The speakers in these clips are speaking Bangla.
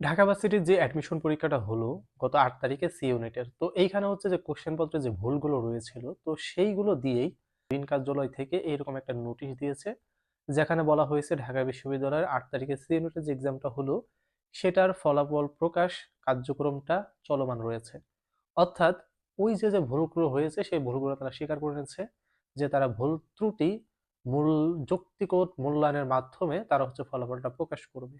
ঢাকা ভার্সিটির যে অ্যাডমিশন পরীক্ষাটা হলো গত আট তারিখে সি ইউনিটের তো এইখানে হচ্ছে যে কোশ্চেন পত্রে যে ভুলগুলো রয়েছিল, তো সেইগুলো দিয়েই আইন কার্যালয় থেকে এইরকম একটা নোটিশ দিয়েছে, যেখানে বলা হয়েছে ঢাকা বিশ্ববিদ্যালয়ের আট তারিখে সি ইউনিটের যে এক্সামটা হলো, সেটার ফলাফল প্রকাশ কার্যক্রমটা চলমান রয়েছে। অর্থাৎ ওই যে যে ভুলগুলো হয়েছে, সেই ভুলগুলো তারা স্বীকার করে নিচ্ছে যে তারা ভুল ত্রুটি মূল যৌক্তিক মূল্যায়নের মাধ্যমে তারা হচ্ছে ফলাফলটা প্রকাশ করবে।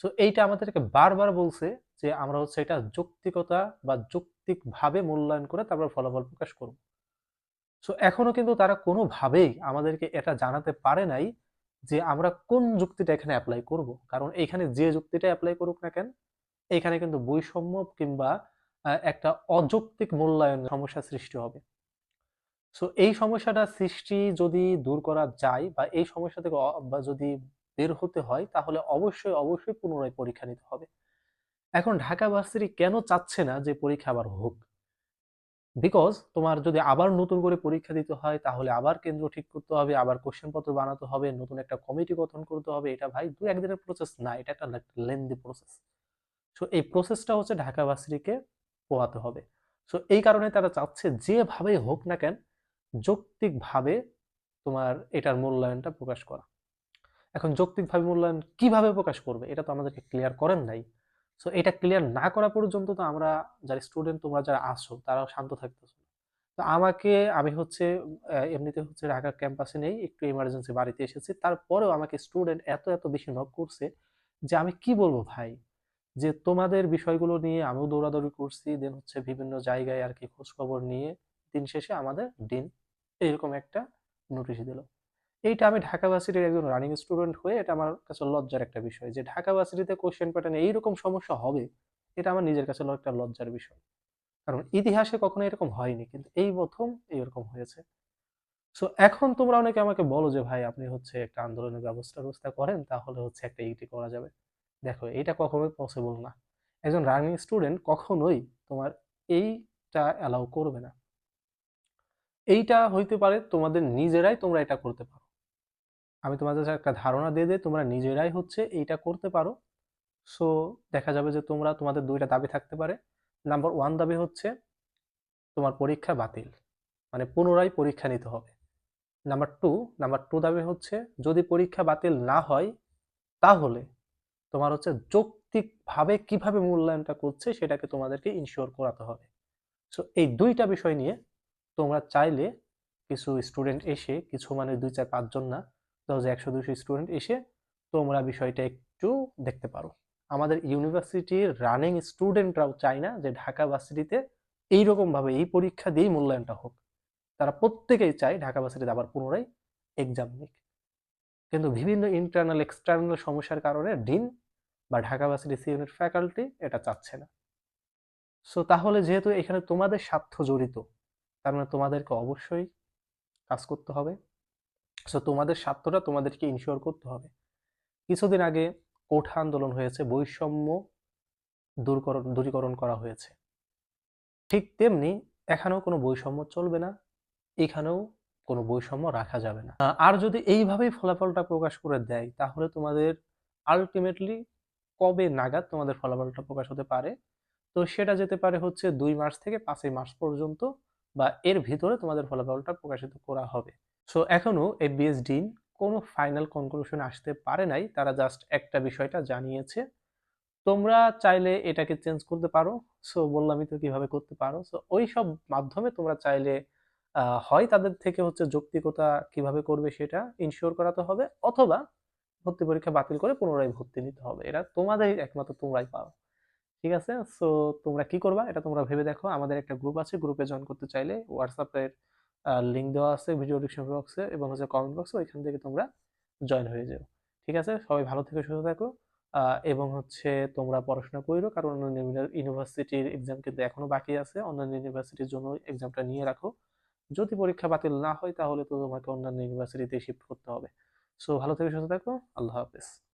সো এইটা আমাদেরকে বারবার বলছে যে আমরা হচ্ছে এটা যৌক্তিকতা বা যৌক্তিকভাবে মূল্যায়ন করে তারপর ফলাফল প্রকাশ করব। সো এখনও কিন্তু তারা কোনোভাবেই আমাদেরকে এটা জানাতে পারে নাই যে আমরা কোন যুক্তিটা এখানে অ্যাপ্লাই করব। কারণ এখানে যে যুক্তিটা অ্যাপ্লাই করুক না কেন এখানে কিন্তু বৈষম্য কিংবা একটা অযৌক্তিক মূল্যায়ন সমস্যা সৃষ্টি হবে। সো এই সমস্যাটা সৃষ্টি যদি দূর করা যায় বা এই সমস্যা থেকে যদি বের হতে হয়, তাহলে অবশ্যই অবশ্যই পুনরায় পরীক্ষা নিতে হবে। এখন ঢাকা ভার্সিটি কেন চাচ্ছে না যে পরীক্ষা আবার হোক? বিকজ তোমার যদি আবার নতুন করে পরীক্ষা দিতে হয়, তাহলে আবার কেন্দ্র ঠিক করতে হবে, আবার কোশ্চেন পত্র বানাতে হবে, নতুন একটা কমিটি গঠন করতে হবে, এটা ভাই দু, একদিনের প্রসেস না, এটা একটা লেন্দি প্রসেস সো এই প্রসেসটা হচ্ছে ঢাকা ভার্সিটিকে পোয়াতে হবে। সো এই কারণে তারা চাচ্ছে যেভাবেই হোক না কেন, যৌক্তিকভাবে তোমার এটার মূল্যায়নটা প্রকাশ করা। এখন যৌক্তিকভাবে মূল্যায়ন কীভাবে প্রকাশ করবে, এটা তো আমাদেরকে ক্লিয়ার করেন নাই। সো এটা ক্লিয়ার না করা পর্যন্ত তো আমরা যারা স্টুডেন্ট তোমরা যারা আসো তারাও শান্ত থাকতেছো তো আমাকে, আমি হচ্ছে এমনিতে হচ্ছে ঢাকা ক্যাম্পাসে নেই, একটু ইমার্জেন্সি বাড়িতে এসেছি। তারপরেও আমাকে স্টুডেন্ট এত এত বেশি নক করছে যে আমি কি বলব ভাই? যে তোমাদের বিষয়গুলো নিয়ে আমিও দৌড়াদৌড়ি করছি দেন হচ্ছে বিভিন্ন জায়গায় আর কি খোঁজখবর নিয়ে দিন শেষে আমাদের দিন এরকম একটা নোটিশ দিল। এইটা আমি ঢাকা ভার্সিটির একজন রানিং স্টুডেন্ট হয়ে এটা আমার কাছে লজ্জার একটা বিষয় যে ঢাকা ভার্সিটিতে কোশ্চেন প্যাটার্নে এইরকম সমস্যা হবে, এটা আমার নিজের কাছে একটা লজ্জার বিষয়। কারণ ইতিহাসে কখনো এরকম হয়নি, কিন্তু এই প্রথম এরকম হয়েছে। সো এখন তোমরা অনেকে আমাকে বলো যে, ভাই, আপনি হচ্ছে একটা আন্দোলনের ব্যবস্থা ব্যবস্থা করেন, তাহলে হচ্ছে একটা ইটি করা যাবে। দেখো এটা কখনোই পসিবল না। একজন রানিং স্টুডেন্ট কখনোই তোমার এইটা অ্যালাউ করবে না। এইটা হইতে পারে তোমাদের নিজেরাই তোমরা এটা করতে পারো। আমি তোমাদের একটা ধারণা দিয়ে দিই, তোমরা নিজেরাই হচ্ছে এইটা করতে পারো। সো দেখা যাবে যে তোমরা তোমাদের দুইটা দাবি থাকতে পারে। নাম্বার ওয়ান দাবি হচ্ছে তোমার পরীক্ষা বাতিল মানে পুনরায় পরীক্ষা নিতে হবে। নাম্বার টু নাম্বার টু দাবি হচ্ছে যদি পরীক্ষা বাতিল না হয়, তাহলে তোমার হচ্ছে যৌক্তিকভাবে কীভাবে মূল্যায়নটা করছে সেটাকে তোমাদেরকে ইনশিওর করাতে হবে। সো এই দুইটা বিষয় নিয়ে তোমরা চাইলে কিছু স্টুডেন্ট এসে, কিছু মানে দুই চার পাঁচজন না যে একশো দুশো স্টুডেন্ট এসে তোমরা বিষয়টা একটু দেখতে পারো। আমাদের ইউনিভার্সিটির রানিং স্টুডেন্টরাও চায় না যে ঢাকা ভার্সিটিতে এইরকমভাবে এই পরীক্ষা দিয়েই মূল্যায়নটা হোক। তারা প্রত্যেকেই চায় ঢাকা ভার্সিটিতে আবার পুনরায় এক্সাম নিক। কিন্তু বিভিন্ন ইন্টারনাল এক্সটার্নাল সমস্যার কারণে ডিন বা Dhaka varsity C unit faculty এটা চাচ্ছে না। সো তাহলে যেহেতু এখানে তোমাদের স্বার্থ জড়িত, তার মানে তোমাদেরকে অবশ্যই কাজ করতে হবে। সো তোমাদের স্বার্থটা তোমাদেরকে ইনশিওর করতে হবে। কিছুদিন আগে কোঠা আন্দোলন হয়েছে, বৈষম্য দূরকরণ, দূরীকরণ করা হয়েছে। ঠিক তেমনি এখানেও কোনো বৈষম্য চলবে না, এখানেও কোনো বৈষম্য রাখা যাবে না। আর যদি এইভাবেই ফলাফলটা প্রকাশ করে দেয়, তাহলে তোমাদের আলটিমেটলি কবে নাগাদ তোমাদের ফলাফলটা প্রকাশ হতে পারে? তো সেটা যেতে পারে হচ্ছে দুই মার্চ থেকে পাঁচই মার্চ পর্যন্ত বা এর ভিতরে তোমাদের ফলাফলটা প্রকাশিত করা হবে। সো এখনও এফবিএস ডিন কোনো ফাইনাল কনক্লুশন আসতে পারে নাই, তারা জাস্ট একটা বিষয়টা জানিয়েছে। তোমরা চাইলে এটাকে চেঞ্জ করতে পারো। সো বললামই তো কীভাবে করতে পারো। সো ওই সব মাধ্যমে তোমরা চাইলে হয় তাদের থেকে হচ্ছে যৌক্তিকতা কীভাবে করবে সেটা ইনশিওর করাতে হবে, অথবা ভর্তি পরীক্ষা বাতিল করে পুনরায় ভর্তি নিতে হবে। এটা তোমাদের একমাত্র তোমরাই পাও ঠিক আছে? সো তোমরা কি করবা? এটা তোমরা ভেবে দেখো। আমাদের একটা গ্রুপ আছে গ্রুপে জয়েন করতে চাইলে হোয়াটসঅ্যাপের লিঙ্ক দেওয়া আছে ভিডিও ডিসক্রিপশন বক্সে এবং হচ্ছে কমেন্ট বক্সে ওইখান থেকে তোমরা জয়েন হয়ে যাও। ঠিক আছে? সবাই ভালো থেকে, সুস্থ থাকো। এবং হচ্ছে তোমরা পড়াশোনা করো কারণ অন্যান্য ইউনিভার্সিটির এক্সাম কিন্তু এখনও বাকি আছে। অন্যান্য ইউনিভার্সিটির জন্য এক্সামটা নিয়ে রাখো। যদি পরীক্ষা বাতিল না হয়, তাহলে তো তোমাকে অন্যান্য ইউনিভার্সিটিতে শিফট করতে হবে। সো ভালো থেকে, সুস্থ থাকো। আল্লাহ হাফেজ।